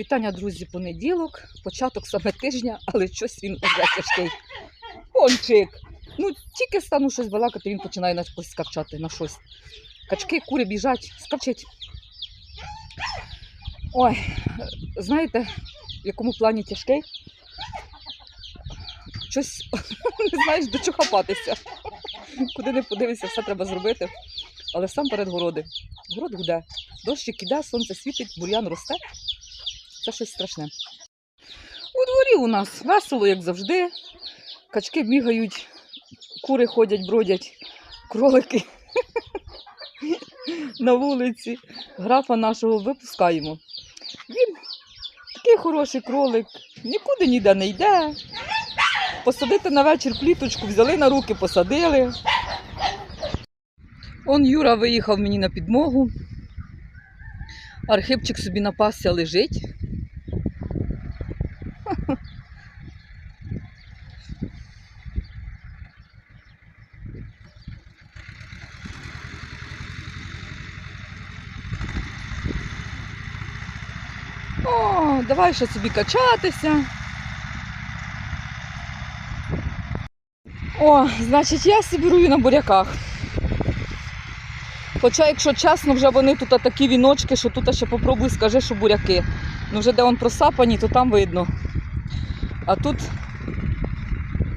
Вітання, друзі, понеділок, початок саме тижня, але щось він уже тяжкий. Пончик. Ну, тільки стану щось балакати, він починає на щось скавчати, на щось. Качки, кури біжать, скавчить. Ой, знаєте, в якому плані тяжкий? Щось не знаєш, до чого хапатися. Куди не подивишся, все треба зробити. Але сам перед городи. Город гуде, дощик іде, сонце світить, бур'ян росте. Це щось страшне. У дворі у нас весело, як завжди. Качки бігають, кури ходять, бродять, кролики на вулиці. Графа нашого випускаємо. Він такий хороший кролик, нікуди ніде не йде. Посадити на вечір пліточку, взяли на руки, посадили. Он Юра виїхав мені на підмогу. Архипчик собі напасся лежить. Давай ще собі качатися. О, значить, я сибірую на буряках. Хоча, якщо чесно, вже вони тут такі віночки, що тут ще попробуй скажи, що буряки. Ну вже де он просапані, то там видно. А тут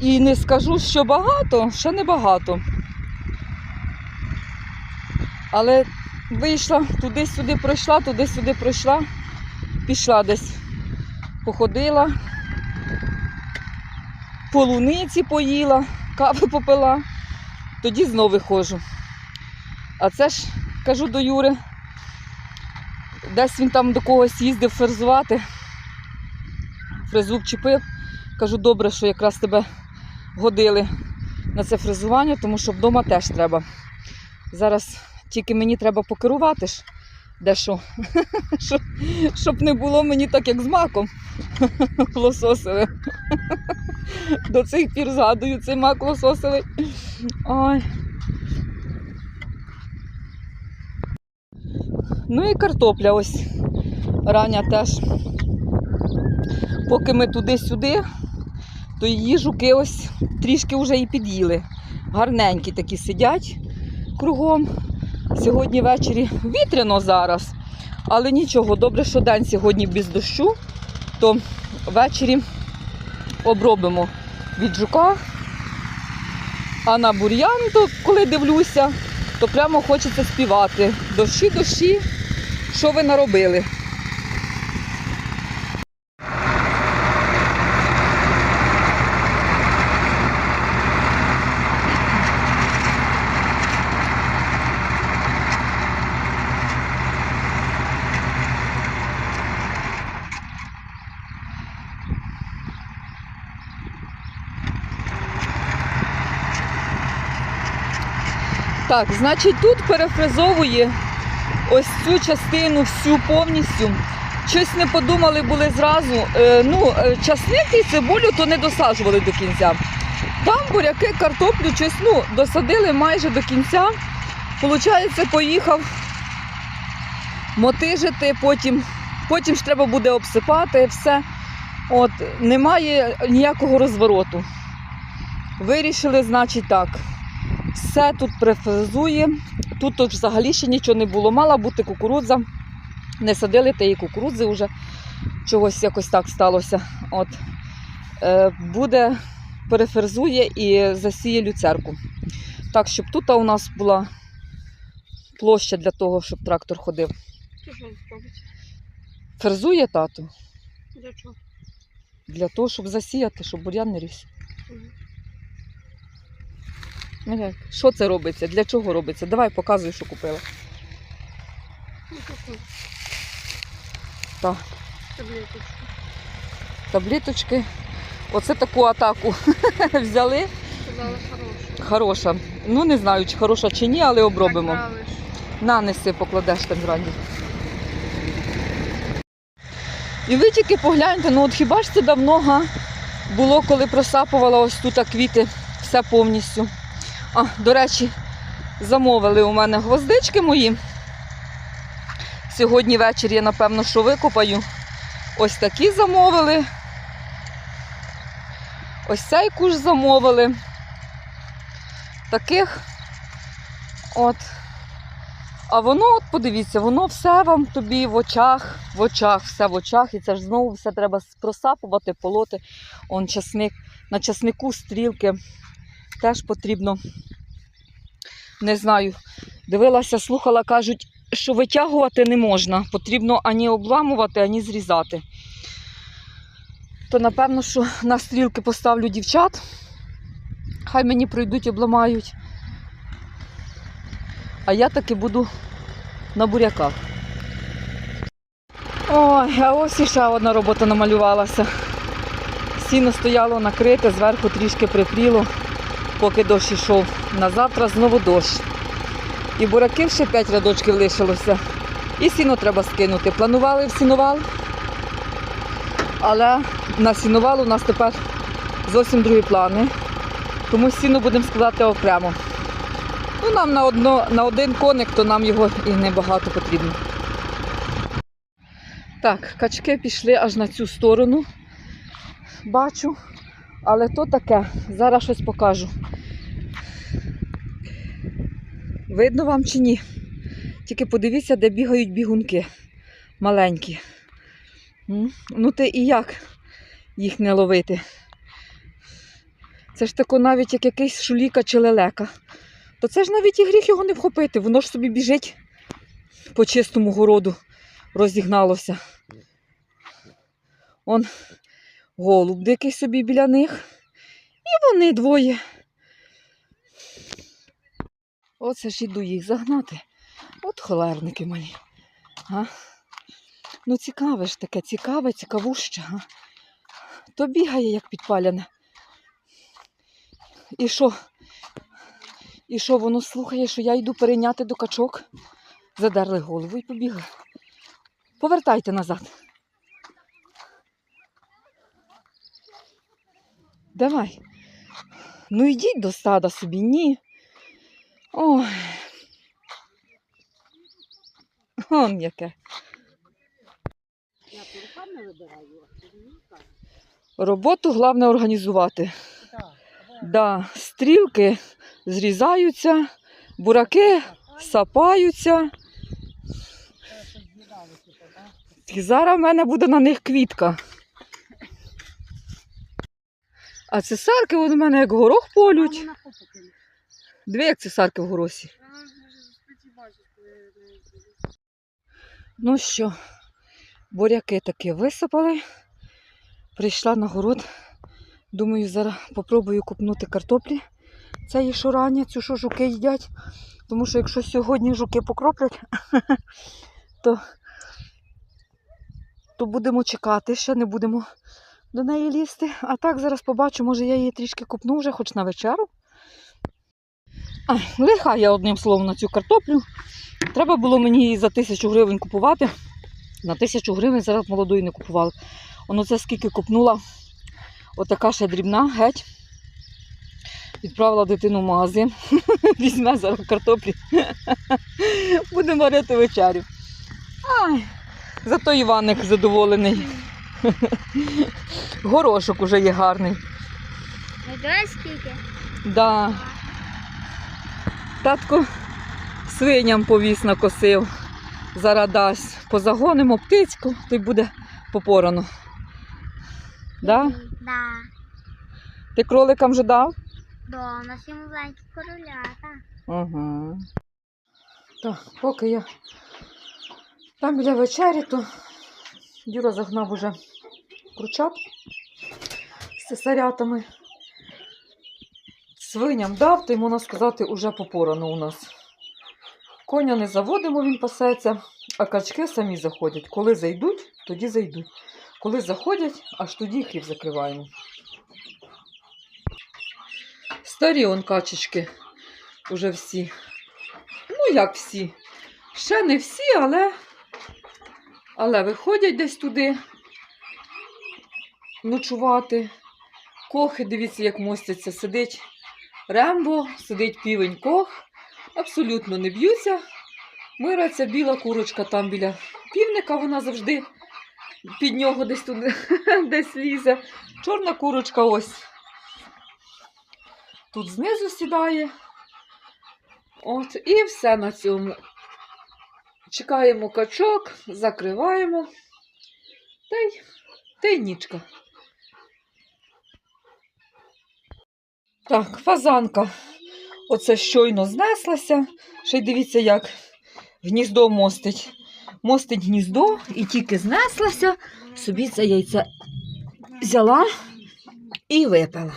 і не скажу, що багато, ще не багато. Але вийшла, туди-сюди пройшла, туди-сюди пройшла, пішла десь, походила, полуниці поїла, кави попила, тоді знову виходжу. А це ж, кажу до Юри, десь він там до когось їздив фрезувати, фрезу вчепив. Кажу, добре, що якраз тебе годили на це фрезування, тому що вдома теж треба. Зараз тільки мені треба покерувати ж дещо, щоб, щоб не було мені так, як з маком лососовим. До цих пір згадую цей мак лососовий. Ой. Ну і картопля ось рання теж. Поки ми туди-сюди, то її жуки ось трішки вже і під'їли. Гарненькі такі сидять кругом. Сьогодні ввечері вітряно зараз, але нічого, добре, що день сьогодні без дощу, то ввечері обробимо від жука. А на бур'ян, то коли дивлюся, то прямо хочеться співати. Дощі, дощі, що ви наробили? Так, значить, тут перефразовує ось цю частину всю повністю. Щось не подумали були зразу. Е, ну, е, часник цибулю то не досаджували до кінця. Там буряки, картоплю, щось ну, досадили майже до кінця. Получається, поїхав мотижити, потім, потім ж треба буде обсипати все. От, немає ніякого розвороту. Вирішили, значить, так. Все тут префрезує. Тут от взагалі ще нічого не було. Мала бути кукурудза. Не садили тієї кукурудзи вже. Чогось якось так сталося. От. Е, буде, перефрезує і засіє люцерку. Так, щоб тут у нас була площа для того, щоб трактор ходив. Що? Фрезує тату Для чого? для того, щоб засіяти, щоб бур'ян не ріс. Мгм. Ну? Що це робиться? Для чого робиться? Давай показуй, що купила. Так. таблеточку. Таблеточки. Оце таку атаку взяли. Сказала хороша. Хороша. Ну не знаю, чи хороша чи ні, але обробимо. Нравиш. На, неси, покладеш там зраді. І ви тільки погляньте, ну от хіба ж це давно га, було, коли просапувала ось тут квіти, все повністю. А, до речі, замовили у мене гвоздички мої. Сьогодні ввечері я, напевно, що викопаю. Ось такі замовили. Ось цей куш замовили. Таких. От. А воно, от подивіться, воно все вам тобі в очах, в очах, все в очах. І це ж знову все треба просапувати, полоти. Он часник. На часнику стрілки теж потрібно. Не знаю. Дивилася, слухала, кажуть, що витягувати не можна. Потрібно ані обламувати, ані зрізати. То напевно, що на стрілки поставлю дівчат. Хай мені пройдуть, обламають. А я таки буду на буряках. Ой, а ось ще одна робота намалювалася. Сіно стояло накрите, зверху трішки припріло, поки дощ йшов. На завтра знову дощ. І бураків ще 5 рядочків лишилося. І сіно треба скинути. Планували в сінувал, але на сінувал у нас тепер зовсім другі плани. Тому сіно будемо складати окремо. Ну, нам на, одно, на один коник, то нам його і небагато потрібно. Так, качки пішли аж на цю сторону. Бачу. Але то таке. Зараз щось покажу. Видно вам чи ні? Тільки подивіться, де бігають бігунки маленькі. Ну ти і як їх не ловити? Це ж тако навіть як якийсь шуліка чи лелека. То це ж навіть і гріх його не вхопити. Воно ж собі біжить по чистому городу, розігналося. Он голуб дикий собі біля них. І вони двоє. Оце ж іду їх загнати. От холерники малі. А? Ну, цікаве ж таке, цікаве, цікавуще. А? То бігає, як підпаляне. І що? І що воно слухає, що я йду перейняти до качок? Задерли голову і побігли. Повертайте назад. Давай. Ну йдіть до стада собі, ні. Ой. Он яке. Я рукам не вибираю, а. Роботу головне організувати. Да, стрілки зрізаються, бураки сапаються. І зараз в мене буде на них квітка. А цесарки от у мене як горох полють. Дві як цесарки в горосі. Ну що, буряки таки висипали. Прийшла на город. Думаю, зараз попробую купнути картоплі. Це є що рання, цю що жуки їдять. Тому що якщо сьогодні жуки покроплять, то, то будемо чекати, ще не будемо до неї лізти. А так зараз побачу, може я її трішки купну вже, хоч на вечеру. А, лиха я одним словом на цю картоплю. Треба було мені її за тисячу гривень купувати. На тисячу гривень зараз молодої не купували. Воно це скільки купнула. Отака ще дрібна, геть. Відправила дитину в магазин. Візьме зараз картоплі. Буде варити вечерю. Ай, зато Іваник задоволений. Горошок уже є гарний. Давай скільки? Да. Татко свиням повіс накосив. Зараз дасть. Позагонимо птицьку, то й буде попорано. Да? Да. Ти кроликам вже дав? Да, у нас є маленькі королята. Ага. Так, поки я там біля вечері, то Юра загнав уже кручат з цесарятами. Свиням дав, то й можна сказати, уже попорано у нас. Коня не заводимо, він пасеться, а качки самі заходять. Коли зайдуть, тоді зайдуть. Коли заходять, аж тоді хліб закриваємо. Старі он качечки уже всі. Ну, як всі. Ще не всі, але, але виходять десь туди ночувати. Кохи, дивіться, як мостяться. Сидить Рембо, сидить півень кох, абсолютно не б'ються. Мириться біла курочка там біля півника, вона завжди під нього десь тут десь лізе. Чорна курочка ось. Тут знизу сідає. От, і все на цьому. Чекаємо качок, закриваємо. Та й, та й нічка. Так, фазанка. Оце щойно знеслася. Ще й дивіться, як гніздо мостить. Мостить гніздо і тільки знеслася, собі це яйце взяла і випила.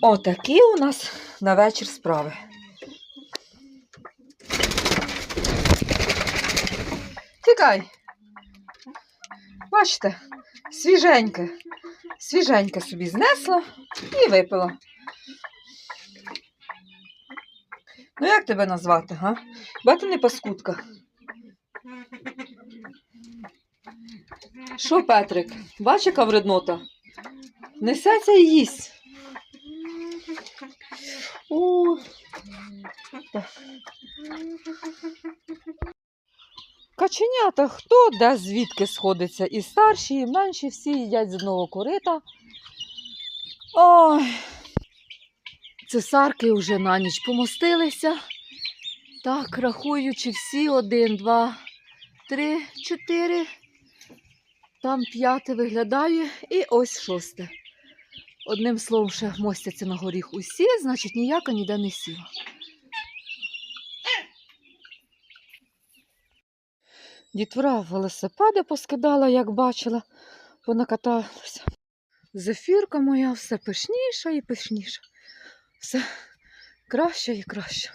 Отакі у нас на вечір справи. Тікай. Бачите, свіженьке. Свіженьке собі знесла і випила. Ну, як тебе назвати, га? Бо ти не паскудка. Що, Петрик, бач, яка вреднота? Несеться і їсть. О. Каченята, хто де звідки сходиться? І старші, і менші, всі їдять з одного корита. Ой. Цесарки вже на ніч помостилися. Так, рахуючи всі один, два, три, чотири. Там п'яте виглядає і ось шосте. Одним словом, ще мостяться на горіх усі, значить ніяка ніде не сіла. Дітвора велосипеди поскидала, як бачила, понакаталася. Зефірка моя все пишніша і пишніша. Все краще і краще.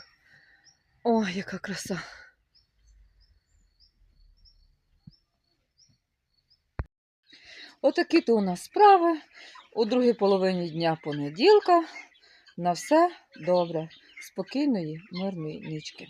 Ой, яка краса. Отакі то у нас справи. У другій половині дня понеділка. На все добре. Спокійної, мирної нічки.